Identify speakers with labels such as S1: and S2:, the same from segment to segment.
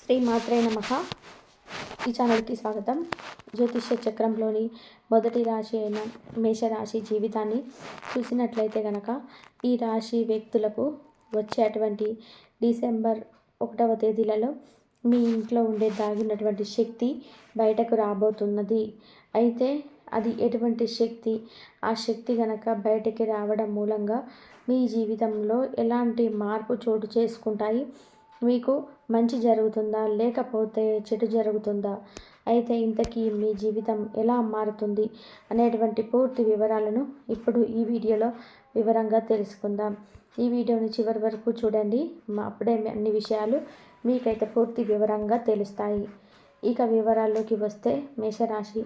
S1: శ్రీ మాత్రే నమ. ఈ ఛానల్కి స్వాగతం. జ్యోతిష్య చక్రంలోని మొదటి రాశి అయిన మేషరాశి జీవితాన్ని చూసినట్లయితే కనుక ఈ రాశి వ్యక్తులకు వచ్చేటువంటి డిసెంబర్ ఒకటవ తేదీలలో మీ ఇంట్లో ఉండే దాగినటువంటి శక్తి బయటకు రాబోతున్నది. అయితే అది ఎటువంటి శక్తి? ఆ శక్తి కనుక బయటకి రావడం మూలంగా మీ జీవితంలో ఎలాంటి మార్పు చోటు చేసుకుంటాయి? మీకు మంచి జరుగుతుందా? లేకపోతే చెడు జరుగుతుందా? అయితే ఇంతకీ మీ జీవితం ఎలా మారుతుంది? అనేటువంటి పూర్తి వివరాలను ఇప్పుడు ఈ వీడియోలో వివరంగా తెలుసుకుందాం. ఈ వీడియోని చివరి వరకు చూడండి. మా అప్పుడే అన్ని విషయాలు మీకైతే పూర్తి వివరంగా తెలుస్తాయి. ఇక వివరాల్లోకి వస్తే మేషరాశి.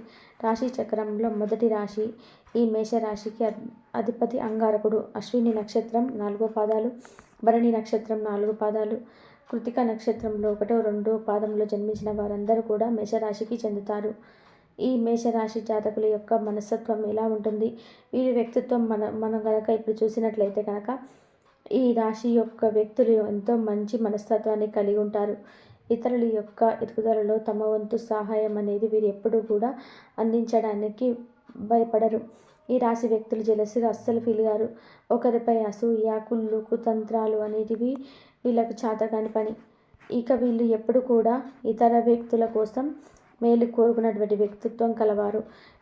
S1: రాశి చక్రంలో మొదటి రాశి. ఈ మేషరాశికి అధిపతి అంగారకుడు. అశ్విని నక్షత్రం నాలుగో పాదాలు. భరణి నక్షత్రం నాలుగు పాదాలు. కృతిక నక్షత్రంలో ఒకటో రెండో పాదంలో జన్మించిన వారందరూ కూడా మేషరాశికి చెందుతారు. ఈ మేషరాశి జాతకుల యొక్క మనస్తత్వం ఎలా ఉంటుంది? వీరి వ్యక్తిత్వం మన మనం కనుక ఇప్పుడు చూసినట్లయితే కనుక ఈ రాశి యొక్క వ్యక్తులు ఎంతో మంచి మనస్తత్వాన్ని కలిగి ఉంటారు. ఇతరుల యొక్క ఎదుగుదలలో తమ వంతు సహాయం అనేది వీరు ఎప్పుడూ కూడా అందించడానికి భయపడరు. ఈ రాశి వ్యక్తులు జలసిగా అస్సలు ఫీల్ గారు ఒకరిపై అసూయ కుళ్ళు కుతంత్రాలు అనేటివి వీళ్ళకు చేతగాని పని. ఇక వీళ్ళు ఎప్పుడు కూడా ఇతర వ్యక్తుల కోసం మేలు కోరుకున్నటువంటి వ్యక్తిత్వం కలవారు.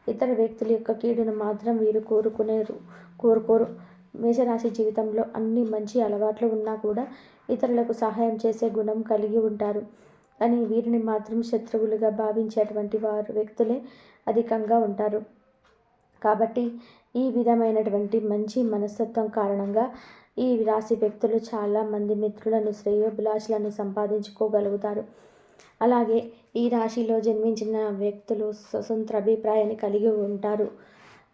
S1: ఇతర వ్యక్తుల యొక్క కీడును మాత్రం వీరు కోరుకునేరు కోరుకోరు. మేషరాశి జీవితంలో అన్ని మంచి అలవాట్లు ఉన్నా కూడా ఇతరులకు సహాయం చేసే గుణం కలిగి ఉంటారు. కానీ వీరిని మాత్రం శత్రువులుగా భావించేటువంటి వారు వ్యక్తులే అధికంగా ఉంటారు. కాబట్టి ఈ విధమైనటువంటి మంచి మనస్తత్వం కారణంగా ఈ రాశి వ్యక్తులు చాలామంది మిత్రులను శ్రేయోభిలాషులను సంపాదించుకోగలుగుతారు. అలాగే ఈ రాశిలో జన్మించిన వ్యక్తులు స్వతంత్ర అభిప్రాయాన్ని కలిగి ఉంటారు.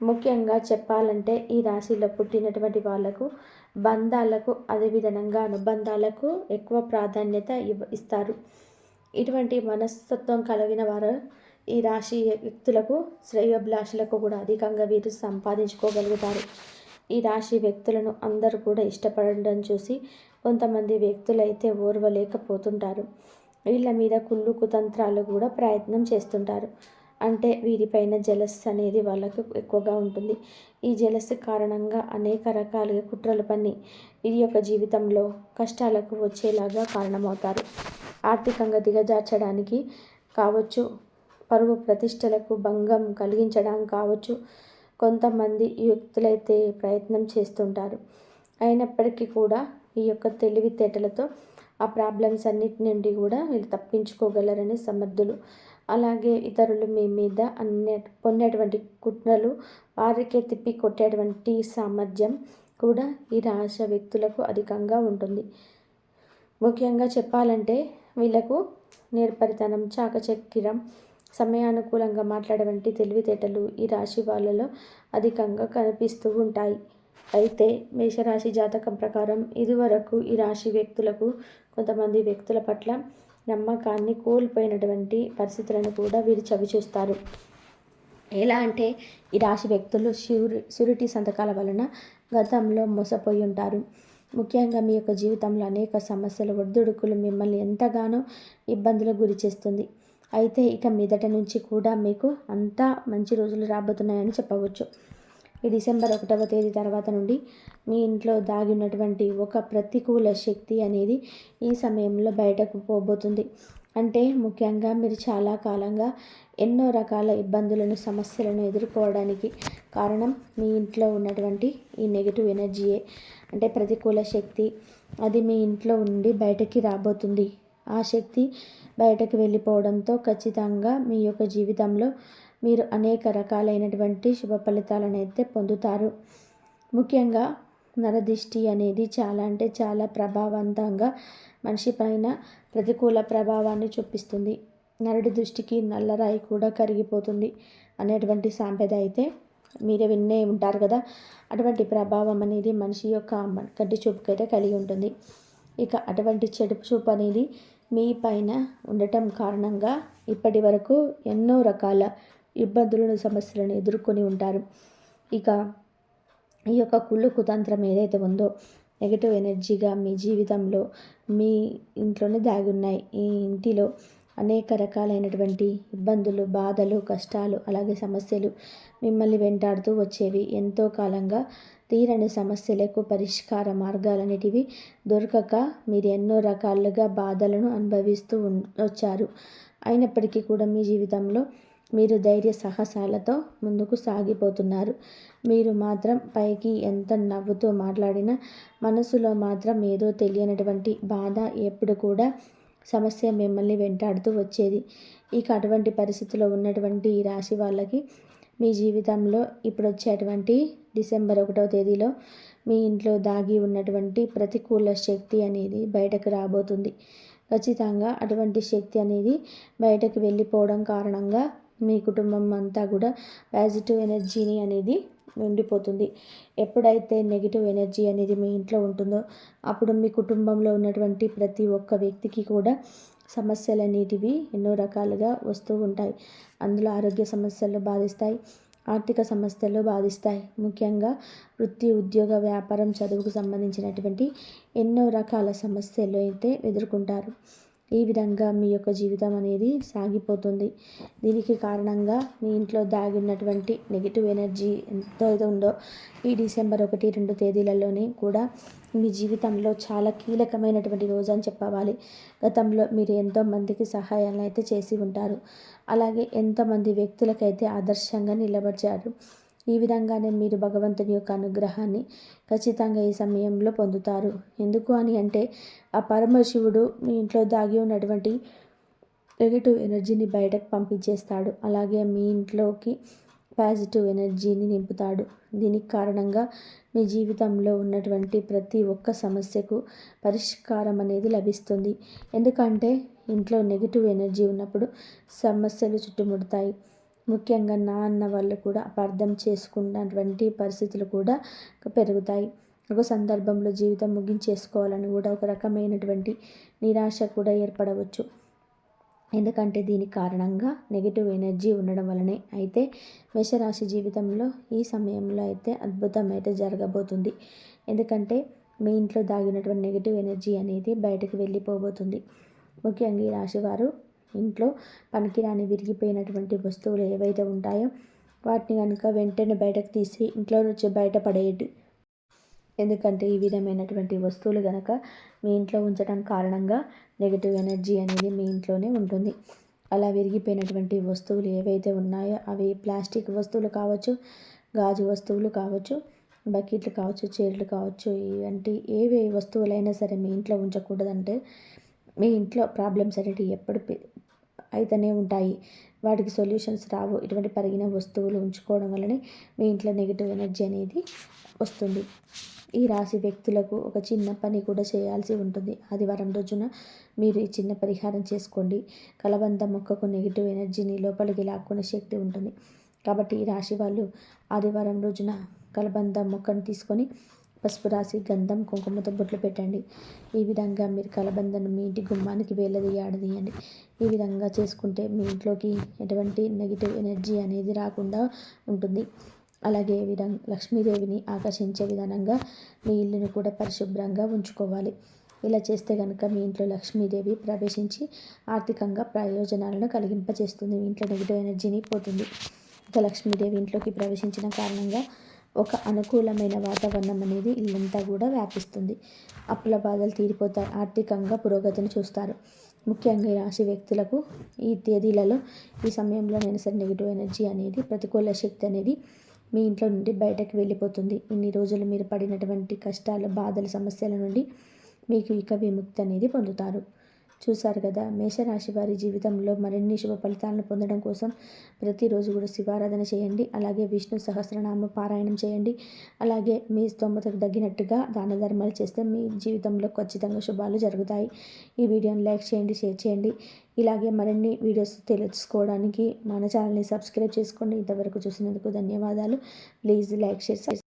S1: ముఖ్యంగా చెప్పాలంటే ఈ రాశిలో పుట్టినటువంటి వాళ్ళకు బంధాలకు అదేవిధంగా అనుబంధాలకు ఎక్కువ ప్రాధాన్యత ఇస్తారు. ఇటువంటి మనస్తత్వం కలిగిన వారు ఈ రాశి వ్యక్తులకు శ్రేయోభిలాషులకు కూడా అధికంగా వీరు సంపాదించుకోగలుగుతారు. ఈ రాశి వ్యక్తులను అందరూ కూడా ఇష్టపడడం చూసి కొంతమంది వ్యక్తులైతే ఓర్వలేకపోతుంటారు. వీళ్ళ మీద కుళ్ళు కుతంత్రాలు కూడా ప్రయత్నం చేస్తుంటారు. అంటే వీరిపైన జలస్ అనేది వాళ్ళకు ఎక్కువగా ఉంటుంది. ఈ జలస్ కారణంగా అనేక రకాలుగా కుట్రలు పని వీరి యొక్క జీవితంలో కష్టాలకు వచ్చేలాగా కారణమవుతారు. ఆర్థికంగా దిగజార్చడానికి కావచ్చు పరువు ప్రతిష్టలకు భంగం కలిగించడం కావచ్చు కొంతమంది వ్యక్తులైతే ప్రయత్నం చేస్తుంటారు. అయినప్పటికీ కూడా ఈ యొక్క తెలివితేటలతో ఆ ప్రాబ్లమ్స్ అన్నిటి నుండి కూడా వీళ్ళు తప్పించుకోగలరని సమర్థులు. అలాగే ఇతరులు మీ మీద అన్ని పొందేటువంటి కుట్రలు వారికే తిప్పి కొట్టేటువంటి సామర్థ్యం కూడా ఈ రాశ వ్యక్తులకు అధికంగా ఉంటుంది. ముఖ్యంగా చెప్పాలంటే వీళ్ళకు నేర్పరితనం చాకచక్యం సమయానుకూలంగా మాట్లాడేవంటి తెలివితేటలు ఈ రాశి వాళ్ళలో అధికంగా కనిపిస్తూ ఉంటాయి. అయితే మేషరాశి జాతకం ప్రకారం ఇదివరకు ఈ రాశి వ్యక్తులకు కొంతమంది వ్యక్తుల పట్ల నమ్మకాన్ని కోల్పోయినటువంటి పరిస్థితులను కూడా వీరు చవిచూస్తారు. ఎలా అంటే ఈ రాశి వ్యక్తులు షూరి షూరిటీ సంతకాల వలన గతంలో మోసపోయి ఉంటారు. ముఖ్యంగా మీ యొక్క జీవితంలో అనేక సమస్యలు ఒడిదుడుకులు మిమ్మల్ని ఎంతగానో ఇబ్బందులకు గురి చేస్తుంది. అయితే ఇక మీదట నుంచి కూడా మీకు అంతా మంచి రోజులు రాబోతున్నాయని చెప్పవచ్చు. ఈ డిసెంబర్ ఒకటవ తేదీ తర్వాత నుండి మీ ఇంట్లో దాగి ఉన్నటువంటి ఒక ప్రతికూల శక్తి అనేది ఈ సమయంలో బయటకు పోబోతుంది. అంటే ముఖ్యంగా మీరు చాలా కాలంగా ఎన్నో రకాల ఇబ్బందులను సమస్యలను ఎదుర్కోవడానికి కారణం మీ ఇంట్లో ఉన్నటువంటి ఈ నెగిటివ్ ఎనర్జీయే అంటే ప్రతికూల శక్తి అది మీ ఇంట్లో ఉండి బయటకి రాబోతుంది. ఆ శక్తి బయటకు వెళ్ళిపోవడంతో ఖచ్చితంగా మీ యొక్క జీవితంలో మీరు అనేక రకాలైనటువంటి శుభ ఫలితాలను అయితే పొందుతారు. ముఖ్యంగా నరదిష్టి అనేది చాలా అంటే చాలా ప్రభావవంతంగా మనిషి పైన ప్రతికూల ప్రభావాన్ని చూపిస్తుంది. నరుడి దృష్టికి నల్లరాయి కూడా కరిగిపోతుంది అనేటువంటి సాంప్రద అయితే మీరే విన్నే ఉంటారు కదా. అటువంటి ప్రభావం అనేది మనిషి యొక్క గడ్డి చూపుకైతే కలిగి ఉంటుంది. ఇక అటువంటి చెడు చూపు అనేది మీ పైన ఉండటం కారణంగా ఇప్పటి వరకు ఎన్నో రకాల ఇబ్బందులను సమస్యలను ఎదుర్కొని ఉంటారు. ఇక ఈ యొక్క కుళ్ళు కుతంత్రం ఏదైతే ఉందో నెగటివ్ ఎనర్జీగా మీ జీవితంలో మీ ఇంట్లోనే దాగి ఉన్నాయి. ఈ ఇంటిలో అనేక రకాలైనటువంటి ఇబ్బందులు బాధలు కష్టాలు అలాగే సమస్యలు మిమ్మల్ని వెంటాడుతూ వచ్చేవి. ఎంతో కాలంగా తీరని సమస్యలకు పరిష్కార మార్గాలనేటివి దొరకక మీరు ఎన్నో రకాలుగా బాధలను అనుభవిస్తూ వచ్చారు. అయినప్పటికీ కూడా మీ జీవితంలో మీరు ధైర్య సాహసాలతో ముందుకు సాగిపోతున్నారు. మీరు మాత్రం పైకి ఎంత నవ్వుతూ మాట్లాడినా మనసులో మాత్రం ఏదో తెలియనటువంటి బాధ ఎప్పుడు కూడా సమస్య మిమ్మల్ని వెంటాడుతూ వచ్చేది. ఇక అటువంటి పరిస్థితిలో ఉన్నటువంటి ఈ రాశి వాళ్ళకి మీ జీవితంలో ఇప్పుడు వచ్చేటువంటి డిసెంబర్ ఒకటవ తేదీలో మీ ఇంట్లో దాగి ఉన్నటువంటి ప్రతికూల శక్తి అనేది బయటకు రాబోతుంది. ఖచ్చితంగా అటువంటి శక్తి అనేది బయటకు వెళ్ళిపోవడం కారణంగా మీ కుటుంబం అంతా కూడా పాజిటివ్ ఎనర్జీని అనేది ఉండిపోతుంది. ఎప్పుడైతే నెగిటివ్ ఎనర్జీ అనేది మీ ఇంట్లో ఉంటుందో అప్పుడు మీ కుటుంబంలో ఉన్నటువంటి ప్రతి ఒక్క వ్యక్తికి కూడా సమస్యలు అనేటివి ఎన్నో రకాలుగా వస్తూ ఉంటాయి. అందులో ఆరోగ్య సమస్యలు బాధిస్తాయి ఆర్థిక సమస్యలు బాధిస్తాయి. ముఖ్యంగా వృత్తి ఉద్యోగ వ్యాపారం చదువుకు సంబంధించినటువంటి ఎన్నో రకాల సమస్యలు అయితే ఎదుర్కొంటారు. ఈ విధంగా మీ యొక్క జీవితం అనేది సాగిపోతుంది. దీనికి కారణంగా మీ ఇంట్లో దాగి ఉన్నటువంటి నెగిటివ్ ఎనర్జీ ఎంతో ఉందో ఈ డిసెంబర్ ఒకటి రెండు తేదీలలోనే కూడా మీ జీవితంలో చాలా కీలకమైనటువంటి రోజు అని చెప్పవాలి. గతంలో మీరు ఎంతో మందికి సహాయాలను అయితే చేసి ఉంటారు. అలాగే ఎంతోమంది వ్యక్తులకైతే ఆదర్శంగా నిలబడ్డారు ఈ విధంగానే మీరు భగవంతుని యొక్క అనుగ్రహాన్ని ఖచ్చితంగా ఈ సమయంలో పొందుతారు. ఎందుకు అని అంటే ఆ పరమశివుడు మీ ఇంట్లో దాగి ఉన్నటువంటి నెగిటివ్ ఎనర్జీని బయటకు పంపించేస్తాడు. అలాగే మీ ఇంట్లోకి పాజిటివ్ ఎనర్జీని నింపుతాడు. దీనికి కారణంగా మీ జీవితంలో ఉన్నటువంటి ప్రతి ఒక్క సమస్యకు పరిష్కారం అనేది లభిస్తుంది. ఎందుకంటే ఇంట్లో నెగిటివ్ ఎనర్జీ ఉన్నప్పుడు సమస్యలు చుట్టుముడతాయి. ముఖ్యంగా నాన్న వాళ్ళు కూడా అపార్థం చేసుకున్నటువంటి పరిస్థితులు కూడా పెరుగుతాయి. ఒక సందర్భంలో జీవితం ముగించేసుకోవాలని కూడా ఒక రకమైనటువంటి నిరాశ కూడా ఏర్పడవచ్చు. ఎందుకంటే దీనికి కారణంగా నెగిటివ్ ఎనర్జీ ఉండడం వలనే అయితే మేషరాశి జీవితంలో ఈ సమయంలో అయితే అద్భుతం అయితే జరగబోతుంది. ఎందుకంటే మీ ఇంట్లో దాగినటువంటి నెగిటివ్ ఎనర్జీ అనేది బయటకు వెళ్ళిపోబోతుంది. ముఖ్యంగా ఈ రాశివారు ఇంట్లో పనికిరాని విరిగిపోయినటువంటి వస్తువులు ఏవైతే ఉంటాయో వాటిని కనుక వెంటనే బయటకు తీసి ఇంట్లో నుంచి బయటపడేయండి. ఎందుకంటే ఈ విధమైనటువంటి వస్తువులు కనుక మీ ఇంట్లో ఉంచడం కారణంగా నెగిటివ్ ఎనర్జీ అనేది మీ ఇంట్లోనే ఉంటుంది. అలా విరిగిపోయినటువంటి వస్తువులు ఏవైతే ఉన్నాయో అవి ప్లాస్టిక్ వస్తువులు కావచ్చు గాజు వస్తువులు కావచ్చు బకెట్లు కావచ్చు చీరలు కావచ్చు ఇవంటి ఏవే వస్తువులైనా సరే మీ ఇంట్లో ఉంచకూడదంటే మీ ఇంట్లో ప్రాబ్లమ్స్ అనేవి ఎప్పుడు అయితేనే ఉంటాయి. వాటికి సొల్యూషన్స్ రావు. ఇటువంటి పరిగిన వస్తువులు ఉంచుకోవడం వల్లనే మీ ఇంట్లో నెగిటివ్ ఎనర్జీ అనేది వస్తుంది. ఈ రాశి వ్యక్తులకు ఒక చిన్న పని కూడా చేయాల్సి ఉంటుంది. ఆదివారం రోజున మీరు ఈ చిన్న పరిహారం చేసుకోండి. కలబంద మొక్కకు నెగిటివ్ ఎనర్జీని లోపలికి లాక్కునే శక్తి ఉంటుంది. కాబట్టి ఈ రాశి వాళ్ళు ఆదివారం రోజున కలబంద మొక్కను తీసుకొని పసుపు రాసి గంధం కుంకుమతో బొట్లు పెట్టండి. ఈ విధంగా మీరు కలబందను మీ ఇంటి గుమ్మానికి వేలదీయాడదీయండి ఈ విధంగా చేసుకుంటే మీ ఇంట్లోకి ఎటువంటి నెగిటివ్ ఎనర్జీ అనేది రాకుండా ఉంటుంది. అలాగే విధంగా లక్ష్మీదేవిని ఆకర్షించే విధానంగా మీ ఇల్లును కూడా పరిశుభ్రంగా ఉంచుకోవాలి. ఇలా చేస్తే కనుక మీ ఇంట్లో లక్ష్మీదేవి ప్రవేశించి ఆర్థికంగా ప్రయోజనాలను కలిగింపజేస్తుంది మీ ఇంట్లో నెగిటివ్ ఎనర్జీని పోతుంది. ఇక లక్ష్మీదేవి ఇంట్లోకి ప్రవేశించిన కారణంగా ఒక అనుకూలమైన వాతావరణం అనేది ఇల్లంతా కూడా వ్యాపిస్తుంది. అప్పుల బాధలు తీరిపోతాయి. ఆర్థికంగా పురోగతిని చూస్తారు. ముఖ్యంగా ఈ రాశి వ్యక్తులకు ఈ తేదీలలో ఈ సమయంలో నేను సరే నెగిటివ్ ఎనర్జీ అనేది ప్రతికూల శక్తి అనేది మీ ఇంట్లో నుండి బయటకు వెళ్ళిపోతుంది. ఇన్ని రోజులు మీరు పడినటువంటి కష్టాలు బాధలు సమస్యల నుండి మీకు ఇక విముక్తి అనేది పొందుతారు. చూశారు కదా. మేషరాశి వారి జీవితంలో మరిన్ని శుభ ఫలితాలను పొందడం కోసం ప్రతిరోజు కూడా శివారాధన చేయండి. అలాగే విష్ణు సహస్రనామ పారాయణం చేయండి. అలాగే మీ స్తోమతకు తగ్గినట్టుగా దాన ధర్మాలు చేస్తే మీ జీవితంలో ఖచ్చితంగా శుభాలు జరుగుతాయి. ఈ వీడియోని లైక్ చేయండి షేర్ చేయండి. ఇలాగే మరిన్ని వీడియోస్ తెలుసుకోవడానికి మన ఛానల్ని సబ్స్క్రైబ్ చేసుకోండి. ఇంతవరకు చూసినందుకు ధన్యవాదాలు. Please like share